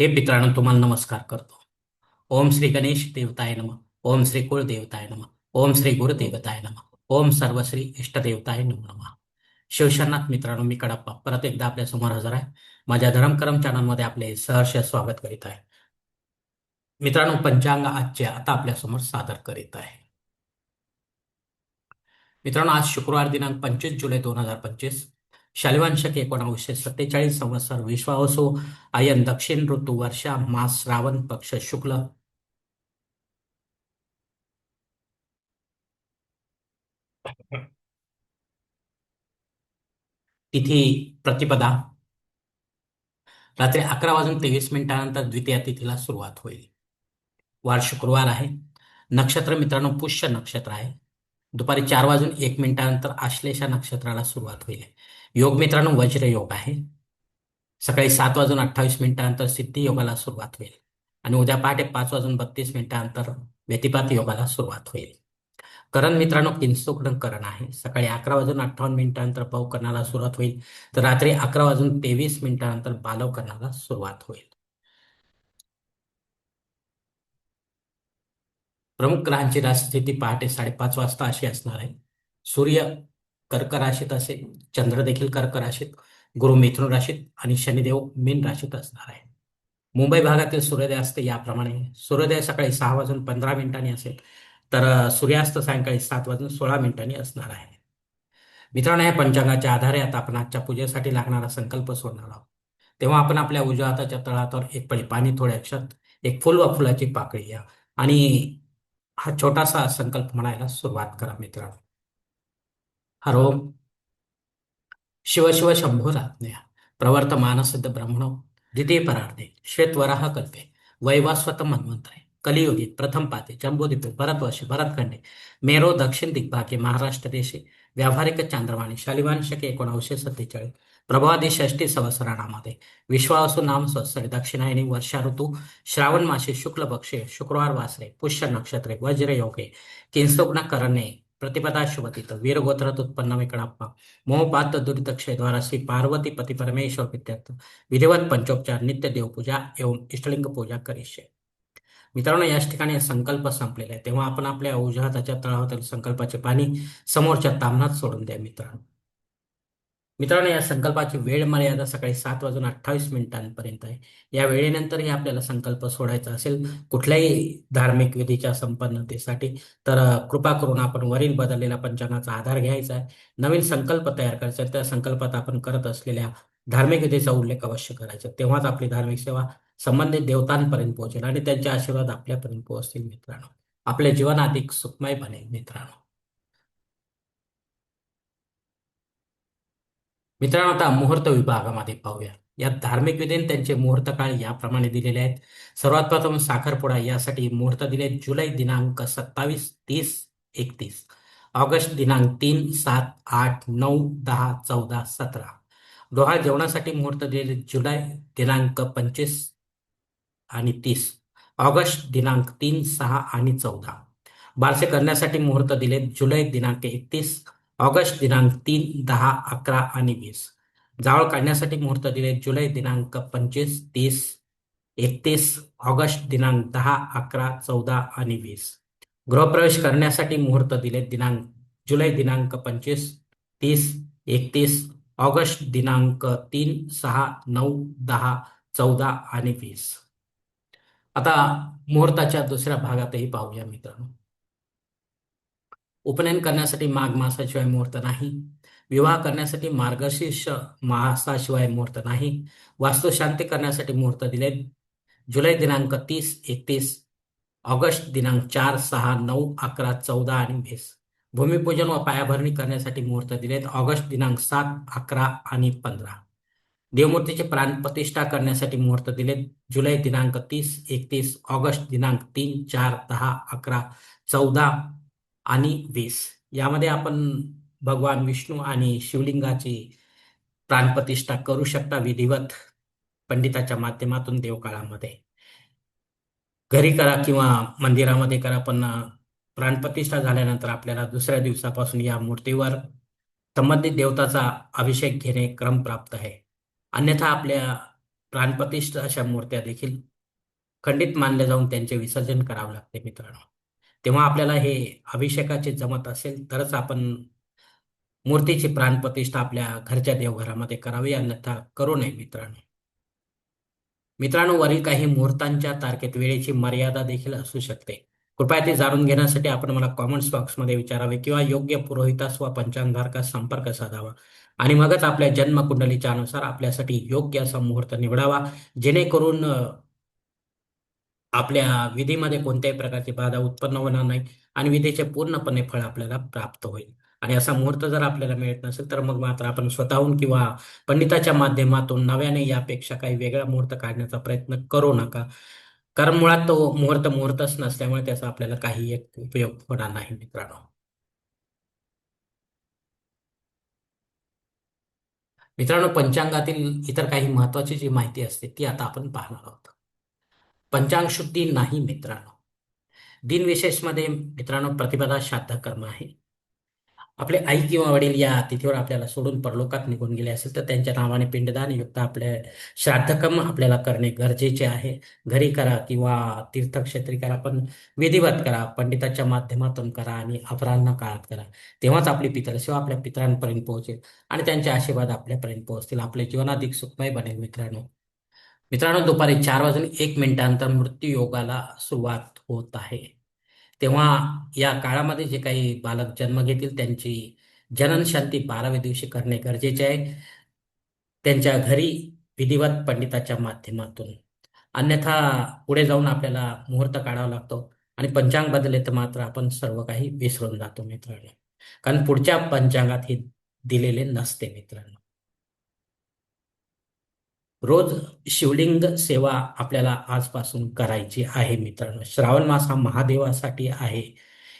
हे मित्रांनो तुम्हाला नमस्कार करतो. ओम श्री गणेश देवताय नम. ओम श्री कुळदेवताय नम. ओम श्री गुरुदेवताय नम. ओम सर्वश्री इष्टदेवताय नम नम. शिवशरनाथ मित्रांनो मी कडप्पा. परत एकदा आपल्यासमोर हजर आहे. माझ्या धर्मकरम चॅनलमध्ये आपले सहर्ष स्वागत करीत आहे. मित्रांनो पंचांग आजचे आता आपल्यासमोर सादर करीत आहे. मित्रांनो आज शुक्रवार दिनांक पंचवीस जुलै दोन हजार पंचवीस. शल्वांशक एकोणावीसशे सत्तेचाळीस संवत्सर विश्वावसो आयन दक्षिण ऋतू वर्षा मास श्रावण पक्ष शुक्ल. तिथी प्रतिपदा. रात्री अकरा वाजून तेवीस मिनिटानंतर द्वितीय तिथीला सुरुवात होईल. वार शुक्रवार आहे. नक्षत्र मित्रांनो पुष्य नक्षत्र आहे. दुपारी चार वाजून एक मिनिटानंतर आश्लेषा नक्षत्राला सुरुवात होईल. योग मित्रांनो वज्र योग आहे. सकाळी सात वाजून अठ्ठावीस मिनिटानंतर सिद्धी योगाला सुरुवात होईल. आणि उद्या पहाटे पाच वाजून बत्तीस मिनिटानंतर व्यतिपात योगाला सुरुवात होईल. करण मित्रांनो किंसुकडन करण आहे. सकाळी अकरा वाजून अठ्ठावन्न मिनिटानंतर भाऊ करणाला सुरुवात होईल. तर रात्री अकरा वाजून तेवीस मिनिटानंतर बालव करणाला सुरुवात होईल. प्रमुख ग्रहांची राजस्थिती पहाटे साडेपाच वाजता अशी असणार आहे. सूर्य कर्क राशीत असेल चंद्र देखील कर्क राशीत गुरु मिथुन राशीत आणि शनिदेव मीन राशीत असणार आहे. मुंबई भागातील सूर्योदय असते याप्रमाणे सूर्योदय सकाळी सहा वाजून पंधरा मिनिटांनी असेल तर सूर्यास्त सायंकाळी सात वाजून सोळा मिनिटांनी असणार आहे. मित्रांनो या पंचांगाच्या आधारे आता आपण आजच्या पूजेसाठी लागणारा संकल्प सोडणार आहोत. तेव्हा आपण आपल्या उजव्या हाताच्या तळावर एक पळी पाणी थोड्या क्षत एक फुल व फुलाची पाकळी या आणि हा छोटासा संकल्प म्हणायला सुरुवात करा मित्रांनो. हरोम. शिव शिव शंभोराज्ञा प्रवर्तमानसिद्ध ब्रह्मणो। द्वितीय परार्धे श्वेतवराह कल्पे। वैवास्वत मन्वंतरे कलियुगी प्रथम पाते। जम्बूद्वीपे भरतवर्षे भरतखंडे मेरो दक्षिण दिग्भागे। महाराष्ट्र देशे। व्यावहारिक चांद्रमाणी शालिवान शके एकोणावीसशे सत्तेचाळीस प्रभावादी षष्टी संवत्सराणामध्ये विश्वासू नाम संवत्सरे दक्षिणायनी वर्षा ऋतू श्रावण मासे शुक्ल पक्षे शुक्रवार वासरे पुष्य नक्षत्रे वज्र योगे किंसुग्न करणे प्रतिपदा शुभतीत वीरगोत्रात उत्पन्न विकणाप्पा मोहपात दुरितक्षयद्वारा श्री पार्वती पती परमेश्वर विद्यार्थ विधिवत पंचोपचार नित्य देवपूजा एवं इष्टलिंग पूजा करिष्ये. मित्रांनो याच ठिकाणी संकल्प संपलेला आहे. तेव्हा आपण आपल्या उजव्या तळावरील तळावर संकल्पाचे पाणी समोरच्या तामनात सोडून द्या मित्रांनो. मित्रांनो या संकल्पाची वेळ मर्यादा सकाळी सात वाजून अठ्ठावीस मिनिटांपर्यंत आहे. या वेळेनंतरही आपल्याला संकल्प सोडायचा असेल कुठल्याही धार्मिक विधीच्या संपन्नतेसाठी तर कृपा करून आपण वरील बदललेल्या पंचांगाचा आधार घ्यायचा आहे. नवीन संकल्प तयार करायचा त्या संकल्पात आपण करत असलेल्या धार्मिक विधीचा उल्लेख अवश्य करायचा तेव्हाच आपली धार्मिक सेवा संबंधित देवतांपर्यंत पोहोचेल आणि त्यांचे आशीर्वाद आपल्यापर्यंत पोहोचतील मित्रांनो. आपले जीवन अधिक सुखमय बनेल मित्रांनो. मित्रांनो आता मुहूर्त विभागामध्ये पाहूया. या धार्मिक विधीने त्यांचे मुहूर्त काळ याप्रमाणे दिलेले आहेत. सर्वात प्रथम साखरपुडा यासाठी मुहूर्त दिले जुलै दिनांक सत्तावीस तीस एकतीस. ऑगस्ट दिनांक तीन सात आठ नऊ दहा चौदा सतरा. डोहा जेवणासाठी मुहूर्त दिले जुलै दिनांक पंचवीस आणि तीस. ऑगस्ट दिनांक तीन सहा आणि चौदा. बारसे करण्यासाठी मुहूर्त दिले. जुलै दिनांक एकतीस. ऑगस्ट दिनांक तीन दहा अकरा आणि वीस. जावळ काढण्यासाठी मुहूर्त दिले. जुलै दिनांक पंचवीस तीस एकतीस. ऑगस्ट दिनांक दहा अकरा चौदा आणि वीस. गृहप्रवेश करण्यासाठी मुहूर्त दिले. दिनांक जुलै दिनांक पंचवीस तीस एकतीस. ऑगस्ट दिनांक तीन सहा नऊ दहा चौदा आणि वीस. आता मुहूर्ताच्या दुसऱ्या भागातही पाहूया मित्रांनो. उपनयन करण्यासाठी माघ मासाशिवाय मुहूर्त नाही. विवाह करण्यासाठी मार्गशीर्ष मासाशिवाय मुहूर्त नाही. वास्तुशांती करण्यासाठी मुहूर्त दिले. जुलै दिनांक तीस एकतीस ऑगस्ट दिनांक चार सहा नऊ अकरा चौदा आणि वीस. भूमिपूजन व पायाभरणी करण्यासाठी मुहूर्त दिलेत. ऑगस्ट दिनांक सात अकरा आणि पंधरा. देवमूर्तीचे प्राण प्रतिष्ठा करण्यासाठी मुहूर्त दिले. जुलै दिनांक तीस एकतीस ऑगस्ट दिनांक तीन चार दहा अकरा चौदा आणि वीस. यामध्ये आपण भगवान विष्णू आणि शिवलिंगाची प्राणप्रतिष्ठा करू शकता विधिवत पंडिताच्या माध्यमातून देवकाळामध्ये. घरी करा किंवा मंदिरामध्ये करा पण प्राणप्रतिष्ठा झाल्यानंतर आपल्याला दुसऱ्या दिवसापासून या मूर्तीवर संबंधित देवताचा अभिषेक घेणे क्रम प्राप्त आहे. अन्यथा आपल्या प्राणप्रतिष्ठ अशा मूर्त्या देखील खंडित मानल्या जाऊन त्यांचे विसर्जन करावे लागते मित्रांनो. तेव्हा आपल्याला हे अभिषेकाचे जमत असेल तरच आपण मूर्तीची प्राणप्रतिष्ठा आपल्या घरच्या देवघरामध्ये करावी अन्यथा करू नये मित्रांनो. मित्रांनो वरील काही मुहूर्तांच्या तारखेत वेळेची मर्यादा देखील असू शकते. कृपया ते जाणून घेण्यासाठी आपण मला कॉमेंट्स बॉक्समध्ये विचारावे किंवा योग्य पुरोहितास व पंचांगधारकास संपर्क साधावा. आणि मगच आपल्या जन्मकुंडलीच्या अनुसार आपल्यासाठी योग्य असा मुहूर्त निवडावा जेणेकरून आपल्या विधीमध्ये कोणत्याही प्रकारची बाधा उत्पन्न होणार नाही आणि विधीचे पूर्णपणे फळ आपल्याला प्राप्त होईल. आणि असा मुहूर्त जर आपल्याला मिळत नसेल तर मग मात्र आपण स्वतःहून किंवा पंडिताच्या माध्यमातून नव्याने यापेक्षा काही वेगळा मुहूर्त काढण्याचा प्रयत्न करू नका. कारण मुळात तो मुहूर्त मुहूर्तच नसल्यामुळे त्याचा आपल्याला काही एक उपयोग होणार नाही मित्रांनो. मित्रांनो पंचांगातील इतर काही महत्वाची जी माहिती असते ती आता आपण पाहणार आहोत. पंचांग शुद्धी नाही मित्रांनो. दिनविशेषमध्ये मित्रांनो प्रतिपदा श्राद्ध कर्म आहे. आपले आई किंवा वडील या तिथीवर आपल्याला सोडून परलोकात निघून गेले असेल तर त्यांच्या नावाने पिंडदान युक्त आपल्या श्राद्धकर्म आपल्याला करणे गरजेचे आहे. घरी करा किंवा तीर्थक्षेत्री करा पण विधिवत करा पंडिताच्या माध्यमातून करा आणि अपराह्न काळात करा. तेव्हाच आपली पितरसेवा आपल्या पितरांपर्यंत पोहोचेल आणि त्यांचे आशीर्वाद आपल्यापर्यंत पोहोचतील. आपले जीवन अधिक सुखमय बनेल मित्रांनो. मित्रांनो दुपारी चार वाजून एक मिनिटानंतर मृत्यू योगाला सुरुवात होत आहे. तेव्हा या काळामध्ये जे काही बालक जन्म घेतील त्यांची जननशांती बाराव्या दिवशी करणे गरजेचे आहे. त्यांच्या घरी विधिवत पंडिताच्या माध्यमातून. अन्यथा पुढे जाऊन आपल्याला मुहूर्त काढावा लागतो आणि पंचांग बदलले तर मात्र आपण सर्व काही विसरून जातो मित्रांनो. कारण पुढच्या पंचांगात हे दिलेले नसते मित्रांनो. रोज शिवलिंग सेवा आपल्याला आजपासून करायची आहे मित्रांनो. श्रावण मास हा महादेवासाठी आहे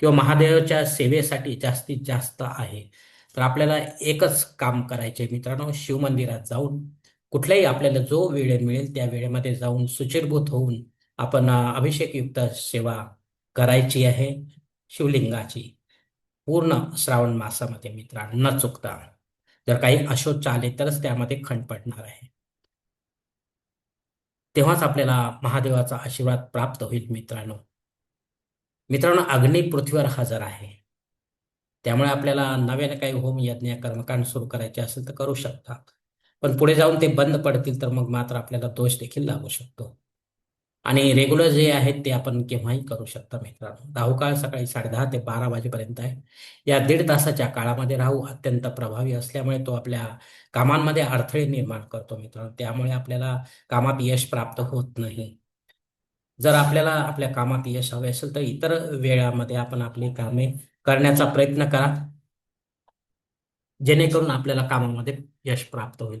किंवा महादेवाच्या सेवेसाठी जास्तीत जास्त आहे. तर आपल्याला एकच काम करायचे मित्रांनो शिवमंदिरात जाऊन कुठल्याही आपल्याला जो वेळ मिळेल त्या वेळेमध्ये जाऊन सुचिरभूत होऊन आपण अभिषेकयुक्त सेवा करायची आहे शिवलिंगाची. पूर्ण श्रावण मासामध्ये मित्रांनो न चुकता. जर काही अशोच आले तरच त्यामध्ये खंड पडणार आहे. तेव्हाच आपल्याला महादेवाचा आशीर्वाद प्राप्त होईल मित्रांनो. मित्रांनो अग्नी पृथ्वीवर हजर आहे. त्यामुळे आपल्याला नव्याने काही होम यज्ञ कर्मकांड सुरू करायचे असेल तर करू शकतात पण पुढे जाऊन ते बंद पडतील तर मग मात्र आपल्याला दोष देखील लागू शकतो. आणि रेग्युलर जे आहेत ते आपण केव्हाही करू शकता मित्रांनो. राहू काळ सकाळी साडेदहा ते बारा वाजेपर्यंत आहे. या दीड तासाच्या काळामध्ये राहू अत्यंत प्रभावी असल्यामुळे तो आपल्या कामांमध्ये अडथळे निर्माण करतो मित्रांनो. त्यामुळे आपल्याला कामात यश प्राप्त होत नाही. जर आपल्याला आपल्या कामात यश हवे असेल तर इतर वेळामध्ये आपण आपली कामे करण्याचा प्रयत्न करा. जेणेकरून आपल्याला कामामध्ये यश प्राप्त होईल